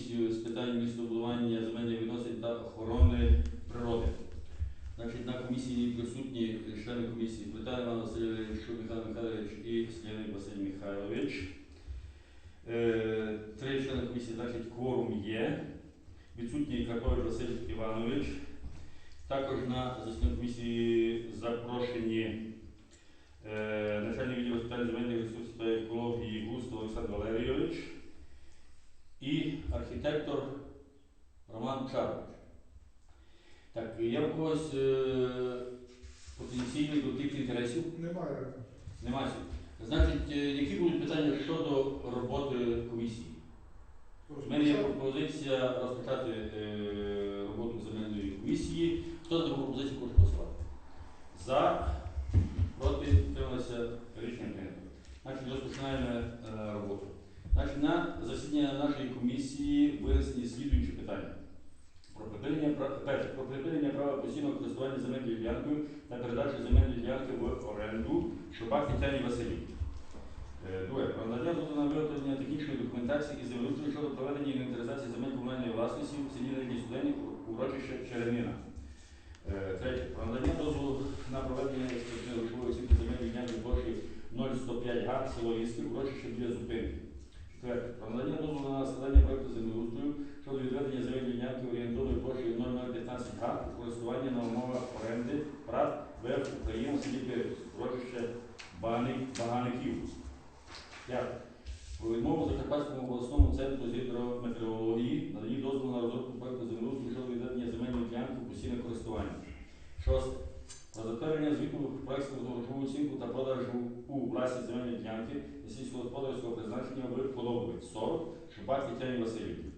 комісію з питань містобудування земельних відносин та охорони природи. Значить, на комісії присутні члени комісії Плетан Іван Васильович, Михайло Михайлович і Скляник Василь Михайлович. Е, Три члени комісії, значить, кворум є. Відсутній Карпович Василь Іванович. Також на засідання комісії запрошені е, начальник відділу питань земельних ресурсів та екології Густав Олександр Валерійович і архітектор Роман Чарович. Так, є в когось е, потенційний конфлікт інтересів? Немає. Немає. Значить, е, які будуть питання щодо роботи комісії? У мене є пропозиція розпочати е, роботу земельної комісії. Хто за таку пропозицію хоче голосувати? За, проти, утрималися рішення прийнято. Значить, розпочинаємо е, роботу. Значить, на засідання нашої комісії винесені слідуючі питання. Про припинення, перше, про припинення права постійного користування земельною ділянкою та передачу земельної ділянки в оренду Шубак Тетяні Василівні. Е, Друге, про надання дозволу на виготовлення технічної документації і землеустрою щодо проведення інвентаризації земель комунальної власності в селі Нижній Студені урочище Череміна. Е, Третє, про надання дозволу на проведення експертної грошової оцінки земельної ділянки площі 0,105 га, село Ліски, урочище біля зупинки. Четверте, про надання дозволу на складання проекту землеустрою щодо відведення земельної ділянки орієнтовною площею 0015 га у користування на умовах оренди прав ВФ Україна в селі Баганик- Багаників. П'яте. Про відмову Закарпатському обласному центру з гідрометеорології надані дозволу на розробку проекту землеустрою щодо відведення земельної ділянки в постійне користування. Шосте. Про затвердження звіту про експортну оцінку та продажу у власність земельної ділянки сільськогосподарського призначення в Подобовець 40 Шубак Тетяні Васильівні.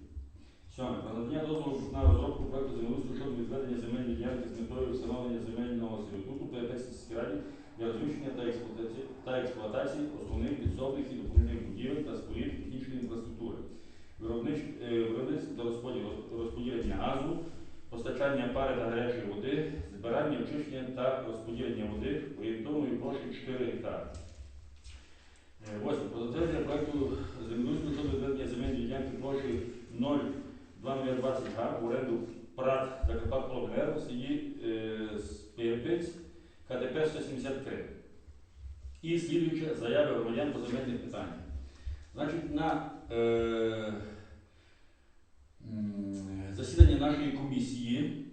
Сьоме. Про надання дозволу на розробку проекту землеустрою щодо відведення земельної ділянки з метою встановлення земельного сервітуту Апексівській раді для розміщення та експлуатації, та експлуатації основних підсобних і допоміжних будівель та спорід технічної інфраструктури, е, виробництво та розподіл, розподілення газу, постачання пари та гарячої води, збирання, очищення та розподілення води орієнтовною площею 4 гектари. Е, Восьме. Про затвердження проекту землеустрою щодо відведення земельної ділянки площею 0,2020 га в оренду ПРАТ Закарпат в селі е, Спирпець КДП 173. І слідуюче заяви громадян по земельних питаннях. Значить, на е, м, засіданні нашої комісії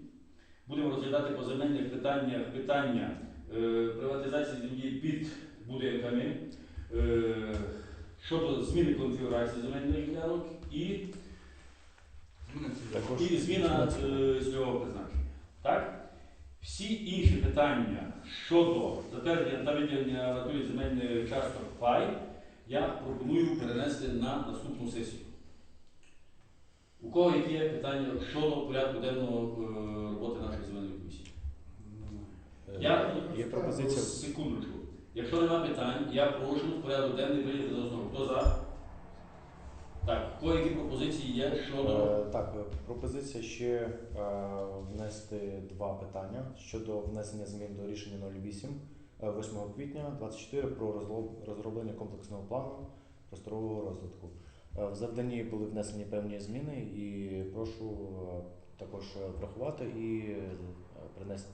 будемо розглядати по земельних питаннях питання е, приватизації землі під будинками щодо зміни конфігурації земельних ділянок і, Також і зміна е, цільового призначення. Так? Всі інші питання щодо затвердження та виділення натурі земельних часток пай я пропоную перенести на наступну сесію. У кого які є питання щодо порядку денного е, роботи нашої земельної комісії? Я Є пропозиція. секундочку. Якщо нема питань, я прошу порядок денний прийняти за основу. Хто за? Так, кого які пропозиції є щодо. Е, Так, е, пропозиція ще е, внести два питання щодо внесення змін до рішення 08 е, 8 квітня 24 про розроблення комплексного плану просторового розвитку. В завданні були внесені певні зміни і прошу також врахувати і принести,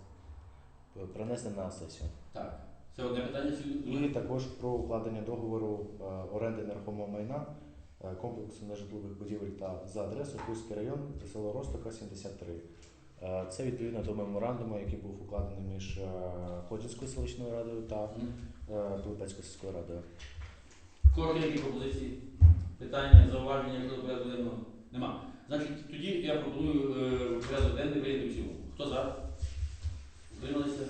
принести на сесію. Так, це одне питання чи І також про укладення договору е, оренди нерухомого майна е, комплексу нежитлових будівель та за адресою Хуський район, село Ростока, 73. Е, Це відповідно до меморандуму, який був укладений між е, селищною радою та М. е, Пилипецькою сільською радою. Є які пропозиції? Питання, зауваження щодо порядку денного? Нема. Значить, тоді я пропоную е, порядок денний прийняти в цілому. Хто за? Утрималися?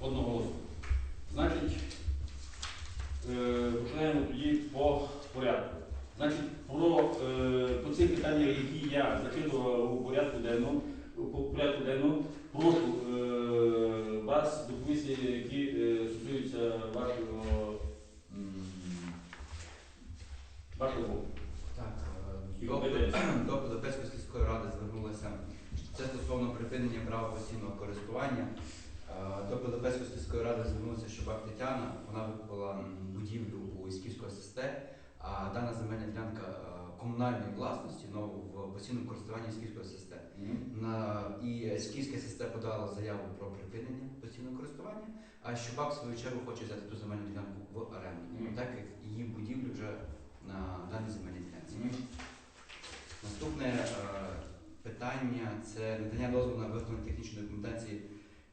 Одноголосно. Значить, е, починаємо тоді по порядку. Значить, про, е, по цих питаннях, які я зачитував у порядку денному, по порядку денному, прошу е, вас доповісти, які е, стосуються вашого, м, вашого боку. Так, І е, до, компетенції. до Пилипецької сільської ради звернулася це стосовно припинення права постійного користування. Е, До Пилипецької сільської ради звернулася Щубак Тетяна. Вона викупила м, будівлю у Ісківського ССТ а дана земельна ділянка е, комунальної власності ну, в постійному користуванні Скіфської ССТ. На, і Скіфська ССТ подала заяву про припинення постійного користування, а Щубак в свою чергу хоче взяти ту земельну ділянку в оренду, Мгм. так як її будівлі вже на даній земельній ділянці. Наступне е, питання це надання дозволу на виготовлення технічної документації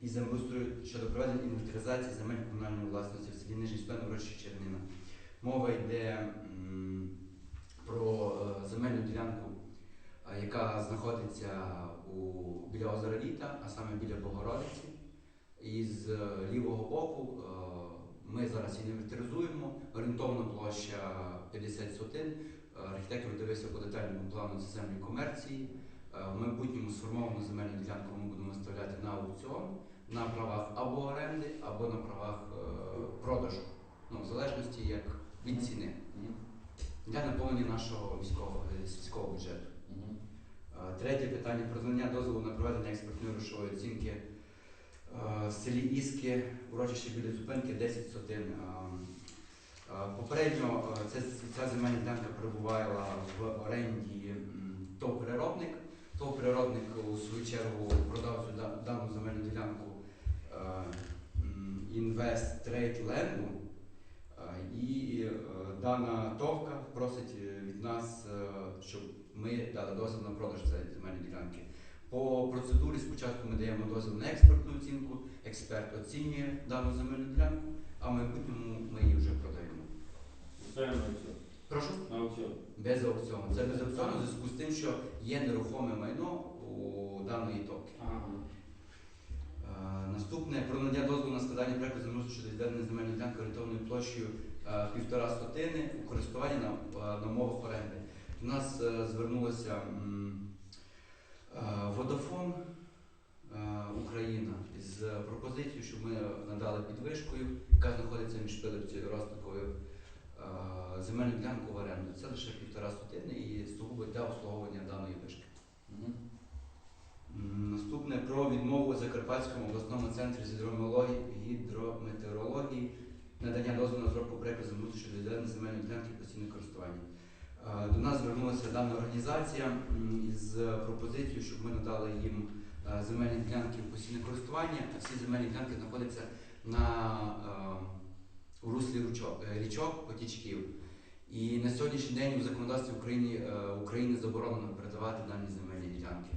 і землеустрою щодо проведення інвентаризації земель комунальної власності в селі Нижній Стон, урочище Чернина. Мова йде про е, земельну ділянку, е, яка знаходиться у, біля озера Віта, а саме біля Богородиці. І з е, лівого боку ми зараз її інвентаризуємо. Орієнтовна площа 50 сотин. Архітектор дивився по детальному плану це землі комерції. В майбутньому сформовану земельну ділянку ми будемо виставляти на аукціон на правах або оренди, або на правах продажу. Ну, в залежності як від ціни для наповнення нашого міського е, сільського бюджету. Е, Третє питання про надання дозволу на проведення експертної грошової оцінки е, в селі Іски, урочище біля зупинки 10 сотин. Е, е, Попередньо ця, земельна ділянка перебувала в оренді ТОВ переробник. ТОВ переробник у свою чергу продав цю дану земельну ділянку Invest Trade Land. І е, дана товка просить е, від нас, е, щоб ми дали дозвіл на продаж цієї земельної ділянки. По процедурі спочатку ми даємо дозвіл на експертну оцінку, експерт оцінює дану земельну ділянку, а в майбутньому ми її вже продаємо. Це на аукціон. Прошу? На аукціон. Без аукціону. Це без аукціону в зв'язку з тим, що є нерухоме майно у даної товки. Ага. Наступне про надання дозволу на складання проекту землеустрою щодо відведення земельної ділянки орієнтовною площею півтора сотини у користуванні на, е, на умовах оренди. До нас е, звернулося е, е, Україна з пропозицією, щоб ми надали підвишкою, яка знаходиться між Пилипцею і Ростиковою е, земельну ділянку в оренду. Це лише півтора сотини і сугубо для обслуговування даної вишки. Наступне про відмову у Закарпатському обласному центрі з гідрометеорології надання дозволу на розробку землеустрою щодо відведення земельної ділянки постійного користування. Е, До нас звернулася дана організація із пропозицією, щоб ми надали їм е, земельні ділянки в постійне користування. А всі земельні ділянки знаходяться на е, у руслі річок, річок потічків. І на сьогоднішній день у законодавстві України, України заборонено передавати дані земельні ділянки.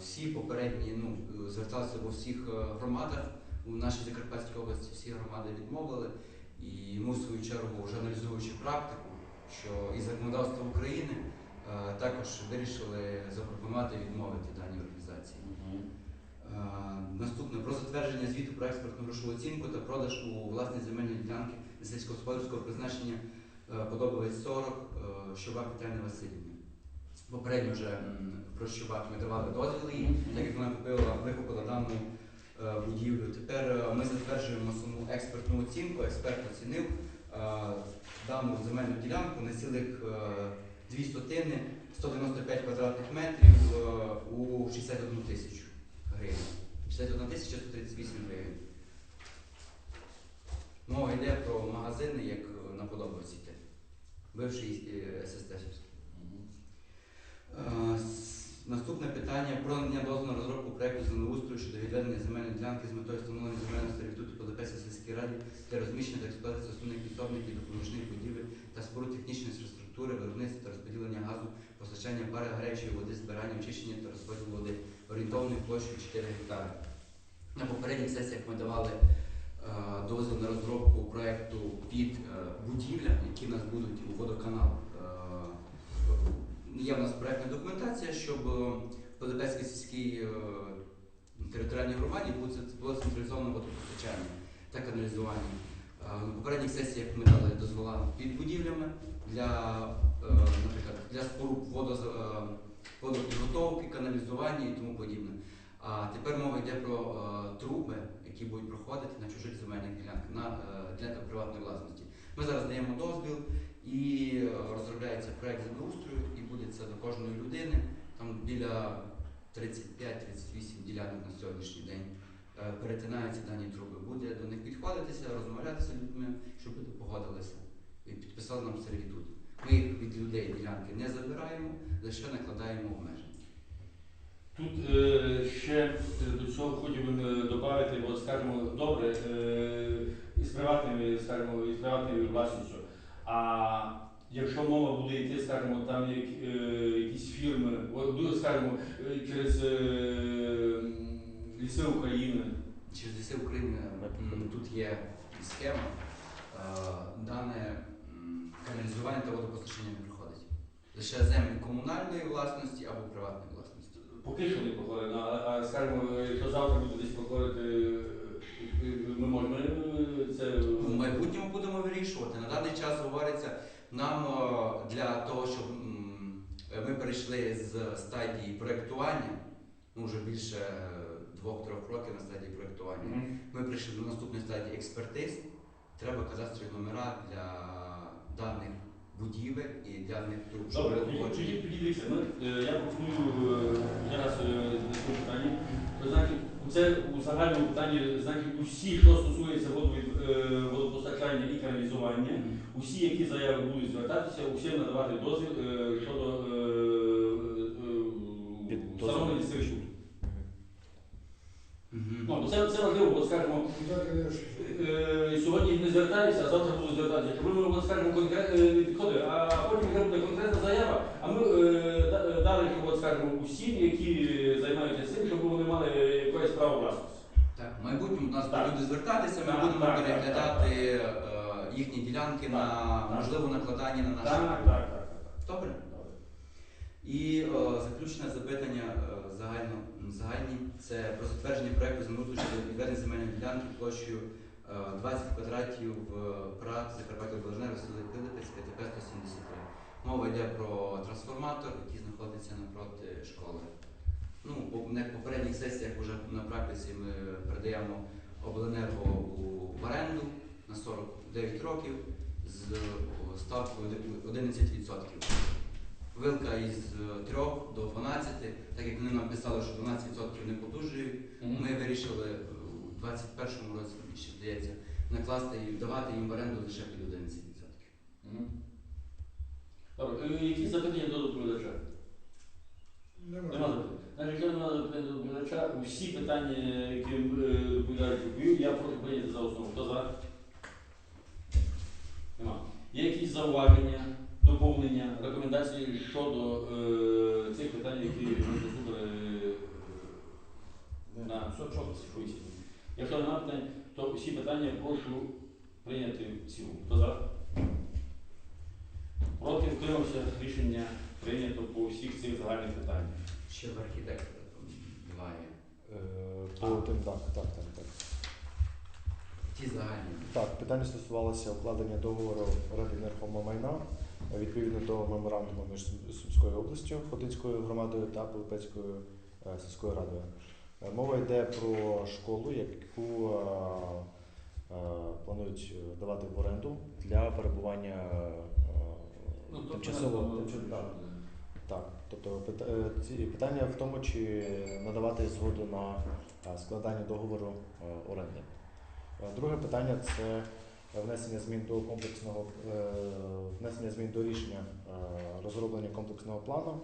Всі попередні ну, зверталися в усіх е, громадах у нашій Закарпатській області, всі громади відмовили. І ми, в свою чергу, вже аналізуючи практику, що і законодавство України е, також вирішили запропонувати відмовити даній організації. Мгм. Е, Наступне про затвердження звіту про експортну грошову оцінку та продаж у власні земельні ділянки сільськогосподарського призначення е, подобається 40 е, Щобак Тетяни Васильівни. Попередньо вже м, про Щобак ми давали дозвіл їй, так як вона купила, викупила дану будівлю. Тепер е, ми затверджуємо саму експертну оцінку. Експерт оцінив е, дану земельну ділянку на цілих е, дві сотини 195 квадратних метрів е, у 61 тисячу гривень. 61 тисяча 138 гривень. Мова йде про магазини, як е, на подобавці. Бивший е, ССТ. Наступне питання про надання дозволу на розробку проекту землеустрою щодо відведення земельної ділянки з метою встановлення земельного сервітуту Пилипецькій сільській раді для розміщення та експлуатації основних підсобників допоміжних будівель та споруд технічної інфраструктури, виробництва та розподілення газу, постачання пари гарячої води, збирання, очищення та розподілу води орієнтовною площею 4 гектари. На попередніх сесіях ми давали е, дозвіл на розробку проекту під е, будівля, які в нас будуть у водоканал. Е, Є в нас проектна документація, щоб е, в Пилипецькій сільській е, територіальній громаді було це- було централізоване водопостачання та каналізування. Е, На попередніх сесіях ми дали дозвола під будівлями для, е, наприклад, для е, водопідготовки, каналізування і тому подібне. А тепер мова йде про е, труби, які будуть проходити на чужих земельних ділянках, е, ділянках приватної власності. Ми зараз даємо дозвіл і е, розробляється проект землеустрою, і буде це до кожної людини. Там біля 35-38 ділянок на сьогоднішній день е, перетинаються дані труби. Буде до них підходитися, розмовлятися з людьми, щоб люди погодилися і підписали нам сервітут. Ми від людей ділянки не забираємо, лише накладаємо обмеження. Тут е, ще до цього хотів е, додати, бо скажімо, добре, е, із приватними, скажімо, із приватною власністю. А якщо мова буде йти, скажімо, там як, е, якісь фірми, от, ну, скажімо, е, через е, ліси України. Через ліси України тут є схема, е, дане каналізування та водопостачання не проходить. Лише землі комунальної власності або приватної власності. Поки що не проходить, а скажімо, якщо завтра буде десь нам е, для того, щоб ми перейшли з стадії проєктування, ну вже більше е, двох-трьох років на стадії проєктування. Ми прийшли до наступної стадії експертиз. Треба кадастрові номера для даних будівель і для них труб. Добре, тоді, тоді, е, я пропоную е, зараз е, на питання. Це у загальному питанні, значить, усі, що стосується е, водопостачання і каналізування, усі, які заяви будуть звертатися, усім надавати дозвіл е, щодо е, е, е, встановлення сервітуту. Мгм. Ну, це, це важливо, бо скажімо, е, сьогодні не звертаюся, а завтра буду звертатися. Ми от, скажімо, конкретно не а потім буде конкретна заява, а ми е, да- е, дали, от, скажімо, усім, які займаються цим, щоб вони мали якесь право власності. Так, в майбутньому до нас Так. будуть звертатися, ми Так, будемо так, так, переглядати е, їхні ділянки на так. можливо накладання на наші. Так, так, так. Добре. Добре. І е, заключне запитання е, загально, загальні це про затвердження проекту землеустрою щодо відведення земельної ділянки площею е, 20 квадратів в ПРАТ Закарпаття Обленерго селі Пилипець, КТП 173. Мова йде про трансформатор, який знаходиться напроти школи. Ну, на попередніх сесіях вже на практиці ми передаємо обленерго в оренду на 49 років з ставкою 11%. Вилка із 3 до 12, так як вони нам писали, що 12% не подужують, ми вирішили е, у 21-му році, ще здається, накласти і давати їм в оренду лише під 11%. Мгм. Добре, е, які запитання до доповідача? Немає до доповідача, усі питання, які е, доповідач я прошу прийняти за основу. Хто за? Нема. Є якісь зауваження, доповнення, рекомендації щодо е, цих питань, які ми заслухали е, на комісії? Якщо немає питань, то всі питання прошу прийняти в цілому. Хто за? Проти утримався рішення прийнято по всіх цих загальних питаннях. Ще в архітектора там два є. Е, так, так, так, так. Ті загальні. Так, питання стосувалося укладення договору оренди нерухомого майна відповідно до меморандуму між Сум- Сумською областю, Хотинською громадою та Пилипецькою е, сільською радою. Е, Мова йде про школу, яку планують давати в оренду для перебування е, тимчасово. Так. Тобто е, питання в тому, чи надавати згоду на е, складання договору е, оренди. Друге питання це внесення змін до комплексного внесення змін до рішення розроблення комплексного плану.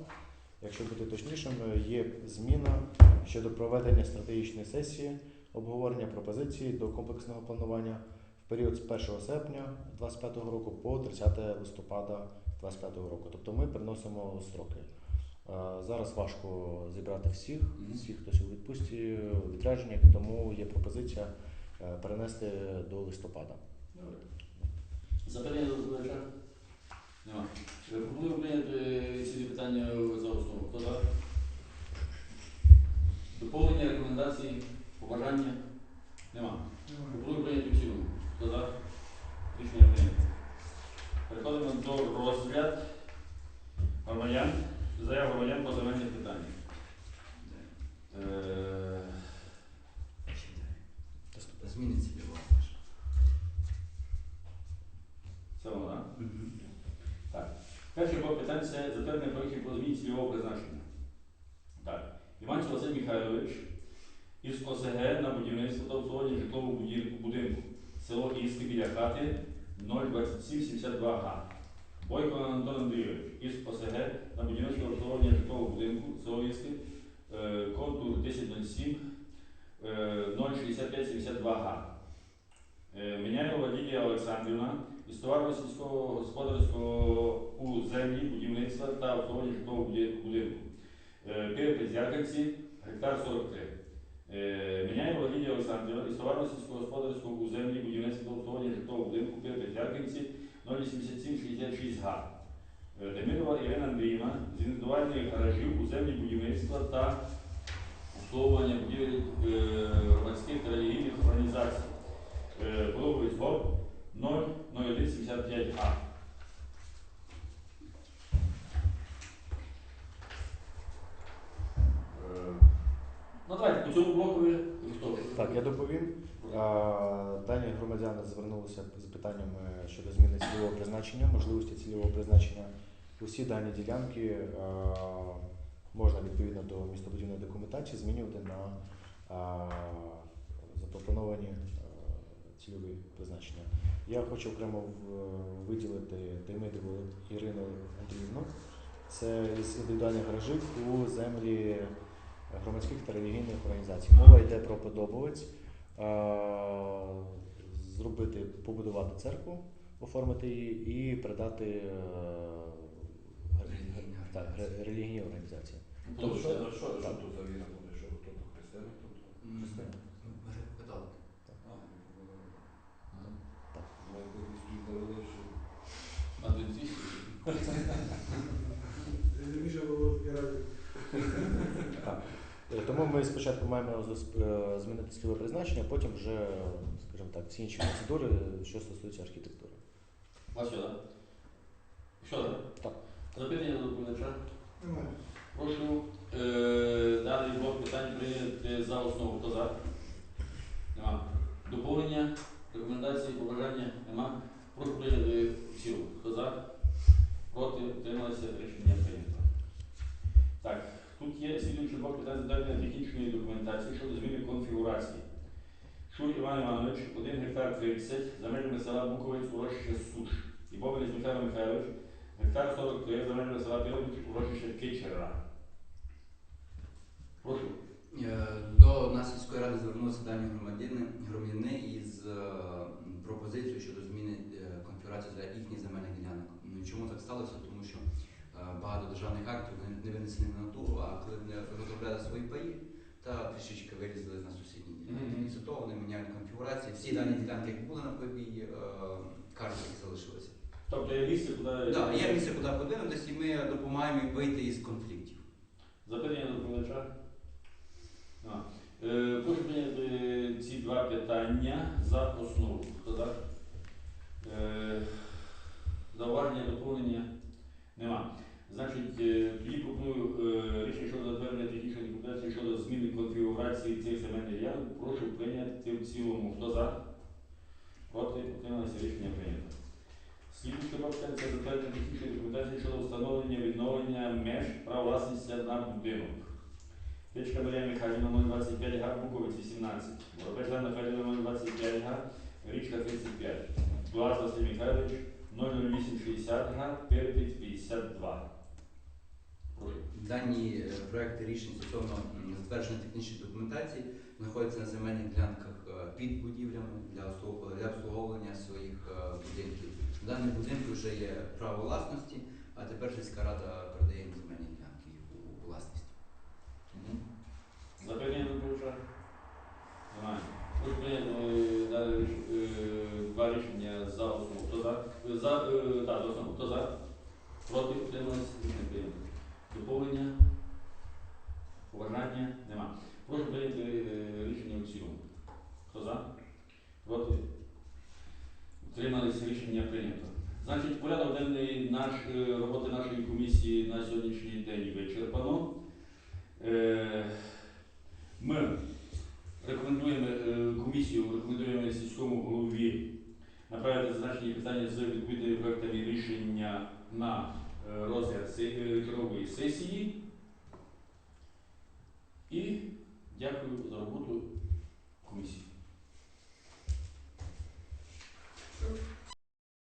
Якщо бути точнішим, є зміна щодо проведення стратегічної сесії, обговорення пропозицій до комплексного планування в період з 1 серпня 2025 року по 30 листопада 2025 року. Тобто ми переносимо строки. Зараз важко зібрати всіх, всіх, хтось у відпустці, у відрядженнях, тому є пропозиція е, перенести до листопада. Добре. Запитання до доповідача? Нема. Е, Пропоную прийняти ці питання за основу. Хто за? Доповнення, рекомендації, побажання? Нема. Пропоную прийняти в цілому. Хто за? Рішення прийнято. Переходимо до розгляд громадян, заяв громадян по земельних питаннях. Е, Ще далі. Наступне. Зміни цільового. Це воно, так? Мгм. Перший блок питань це затвердження проєктів по зміні цільового призначення. Так. Іванчев Василь Михайлович із ОСГ на будівництво та обслуговування житлового будинку. Село Істи біля хати 02772 га. Бойко Антон Андрійович із ОСГ на будівництво обслуговування житлового будинку Солов'їнське, е, контур 1007 е, 06572 га. Е, Міняєва Лідія Олександрівна із товарно сільського господарського у землі будівництва та обслуговування житлового будинку. Е, Пирпець гектар 43. Е, міняємо Лідія Олександрівна із товарно сільськогосподарського землі будівництва обслуговування житлового будинку Пир Петряківці 086 га. Е, Демирова Ірина Андріївна з індивідуальних гаражів у землі будівництва та обслуговування будівель е, громадських та релігійних організацій. Подобається 00175А. Ну давайте по цьому блоку ви хто? Так, я доповім. Е, Дані громадяни звернулися з питаннями щодо зміни цільового призначення, можливості цільового призначення. Усі дані ділянки е, можна відповідно до містобудівної документації змінювати на е, запропоновані е, цільові призначення. Я хочу окремо виділити Демидову Ірину Андріївну. Це із індивідуальних гаражів у землі громадських та релігійних організацій. Мова йде про подобовець, е, зробити, побудувати церкву, оформити її і передати е, Релігійні так, релігійні організації. Тобто, що, що, що Так. тут за віра буде? Що хто тут християни, хто християни? ну, ну? Міша було таке раді. Е, Тому ми спочатку маємо е, змінити цільове призначення, потім вже, скажімо так, всі інші процедури, що стосуються архітектури. Вас що, так? Що, так? Так. Запитання до доповідача. Немає. Прошу е, даний блок питань прийняти за основу. Хто за? Нема. Доповнення, рекомендації, побажання? Нема. Прошу прийняти в. Хто за? Проти? Утрималися? Рішення прийнято. Так, тут є слідуючий блок питань затвердження технічної документації щодо зміни конфігурації. Шур Іван Іванович, 1 гектар 30, за межами села Буковець, урочище Суш. І Бобелець Михайло Михайлович, гектар 43, за межами села Пилович, урочище Кичера. Прошу. Е, До нас сільської ради звернулися дані громадяни, громадяни із е, пропозицією щодо зміни е, конфігурації для їхніх земельних ділянок. Ну, Чому так сталося? Тому що багато державних актів не винесені на натуру, а коли вони розробляли свої паї, та трішечки вилізли на сусідні ділянки. Мгм. І з того вони міняють конфігурації. Всі дані ділянки, які були на паї, е, карти які залишилися. Тобто є місце, куди... Так, є місце, куди подивитися, і ми допомагаємо їм вийти із конфліктів. Запитання до доповідача? Нема. Е, ці два питання за основу. Е, Зауваження, доповнення? Нема. Значить, е, тоді пропоную е, рішення щодо затвердження технічної документації щодо зміни конфігурації цих земельних ділянок. Прошу прийняти в цілому. Хто за? Проти? Утрималися рішення прийнято. Слідуюча питання це затвердження технічної документації щодо встановлення відновлення меж права власності на будинок. Печка Марія Михайлівна 025 га, Буковець 18. Воробець Федорівна 025 га, Річка 35. Блаз Василь Михайлович 00860 га, Перпець 52. Дані е, проекти рішень стосовно затвердження технічної документації знаходяться на земельних ділянках е, під будівлями для обслуговування своїх е, будинків. В даному будинку вже є право власності, а тепер сільська рада передає їм земельні ділянки у власність. До доповідача? Немає. Е, два рішення за основу. Хто за? Так, за основу. Хто за? Проти? Утрималися? Рішення прийнято. Доповнення? Побажання? Нема. Прошу прийняти е, рішення у цілому. Хто за? Проти? Утрималися? Рішення прийнято. Значить, порядок денний наш, е, роботи нашої комісії на сьогоднішній день вичерпано. Е, Ми рекомендуємо комісію, рекомендуємо сільському голові направити зазначені питання з відповідними проектами рішення на е, чергової